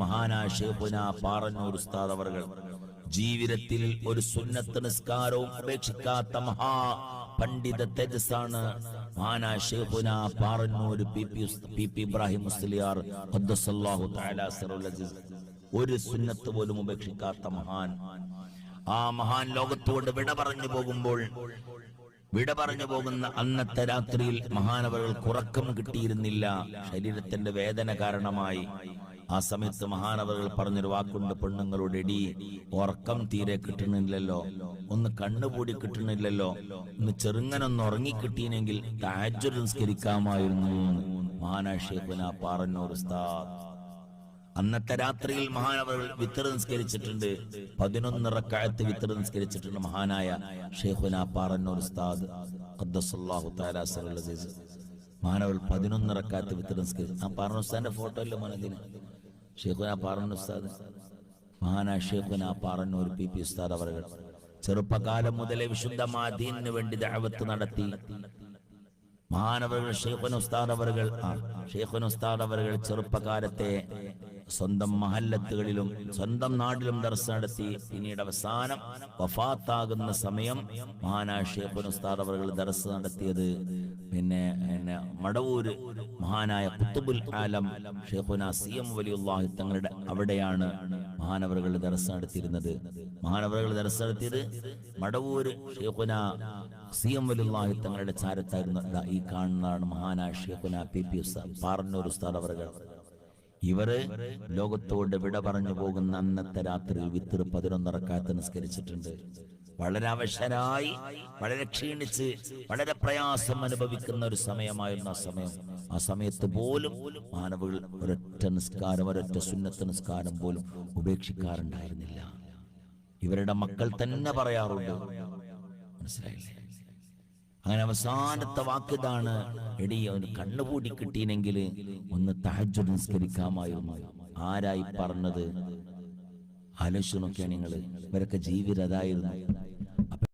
മഹാനായ ഷേഖുന പാറന്നൂർ ഉസ്താദ് അവർ ജീവിതത്തിൽ ഒരു സുന്നത്ത് നിസ്കാരവും ഉപേക്ഷിക്കാത്ത മഹാ പണ്ഡിത തേജസ്സാണ് മഹാനായ Shaikhuna Parannur P P P P Ibrahim Musliyar. ഒരു സുന്നത്ത് പോലും ഉപേക്ഷിക്കാത്ത മഹാൻ. ആ മഹാൻ ലോകത്തോട് വിട പറഞ്ഞു പോകുമ്പോൾ വിട പറഞ്ഞു പോകുന്ന അന്നത്തെ രാത്രിയിൽ മഹാനവറുകൾക്ക് ഉറക്കം കിട്ടിയിരുന്നില്ല. ശരീരത്തിന്റെ വേദന കാരണമായി. ആ സമയത്ത് മഹാനവറുകൾ പറഞ്ഞൊരു വാക്കുണ്ട് പെണ്ണുങ്ങളുടെ ഇടി ഉറക്കം തീരെ കിട്ടണില്ലല്ലോ ഒന്ന് കണ്ണുപൂടി കിട്ടണില്ലല്ലോ ഒന്ന് ചെറുങ്ങനൊന്ന് ഉറങ്ങിക്കിട്ടീനെങ്കിൽ താജ്ജുദ് നിസ്കരിക്കാമായിരുന്നു പാറന്നൂർ ഉസ്താദ്. അന്നത്തെ രാത്രിയിൽ മഹാനവർ വിത്തർ നിസ്കരിച്ചിട്ടുണ്ട് പതിനൊന്ന് റക്കായത്ത് വിത്തർ നിസ്കരിച്ചിട്ടുണ്ട് മഹാനായ ഷേഖുന പാറന്നൂർ ഉസ്താദ്. മഹാനവർ പതിനൊന്ന് റക്കായത്ത് വിത്തർ നിസ്കരിച്ചു ആ പാറന്നൂർ ഉസ്താദിന്റെ ഫോട്ടോ അല്ലേ മനതിന്? ഷേഖുന പാറന്നൂർ ഉസ്താദ്. മഹാനായ ഷേഖുന പാറന്നൂർ പി പി ഉസ്താദ് അവർ ചെറുപ്പകാലം മുതലേ വിശുദ്ധ ദീനിന് വേണ്ടി ദഅവത്ത് നടത്തി. മഹാനവർ ഷെയ്ഖുൻ ഉസ്താദ് അവർ ആ ഷെയ്ഖുൻ ഉസ്താദ് അവർ ചെറുപ്പകാലത്തെ സ്വന്തം മഹല്ലത്തുകളിലും സ്വന്തം നാട്ടിലും ദർസ് നടത്തി പിന്നീട് അവസാനം വഫാത്താകുന്ന സമയം മഹാനായ ഉസ്താദ് അവർ ദർശനം നടത്തിയത്. പിന്നെ പിന്നെ മടവൂര് മഹാനായ കുത്തുബുൽ ആലം ഷേഖുന സി എം വലിയുള്ളാഹി തങ്ങളുടെ അവിടെയാണ് മഹാനവറുകൾ ദർസ് നടത്തിയിരുന്നത്. മഹാനവറുകൾ ദർശനം നടത്തിയത് മടവൂര് ഷേഖുന സി എം തങ്ങളുടെ ചാരത്തായിരുന്നു. ഈ കാണുന്നതാണ് മഹാനായ ഷേഖുന പി പി ഉസ്താദ് പാറന്നൂർ ഉസ്താദ് അവറുകൾ. ഇവർ ലോകത്തോട് വിട പറഞ്ഞു പോകുന്ന അന്നത്തെ രാത്രിയിൽ വിത്തിർ പതിനൊന്നിറക്കാത്ത നിസ്കരിച്ചിട്ടുണ്ട്. വളരെ അവശരായി വളരെ ക്ഷീണിച്ച് വളരെ പ്രയാസം അനുഭവിക്കുന്ന ഒരു സമയമായിരുന്നു ആ സമയം. ആ സമയത്ത് പോലും മാനവുകൾ ഒരൊറ്റ നിസ്കാരം ഒരൊറ്റ സുന്നത്ത് നിസ്കാരം പോലും ഉപേക്ഷിക്കാറുണ്ടായിരുന്നില്ല. ഇവരുടെ മക്കൾ തന്നെ പറയാറുണ്ട്. മനസ്സിലായില്ലേ? അങ്ങനെ അവസാനത്തെ വാക്കിതാണ് എടി അവന് കണ്ണുപൂടി കിട്ടിയില്ലെങ്കിൽ ഒന്ന് തഹജ് നിസ്കരിക്കാമായിരുന്നു. ആരായി പറഞ്ഞത്? ആലോചിച്ചു നോക്കിയാ നിങ്ങൾ ഇവരൊക്കെ ജീവിതം അതായിരുന്നു.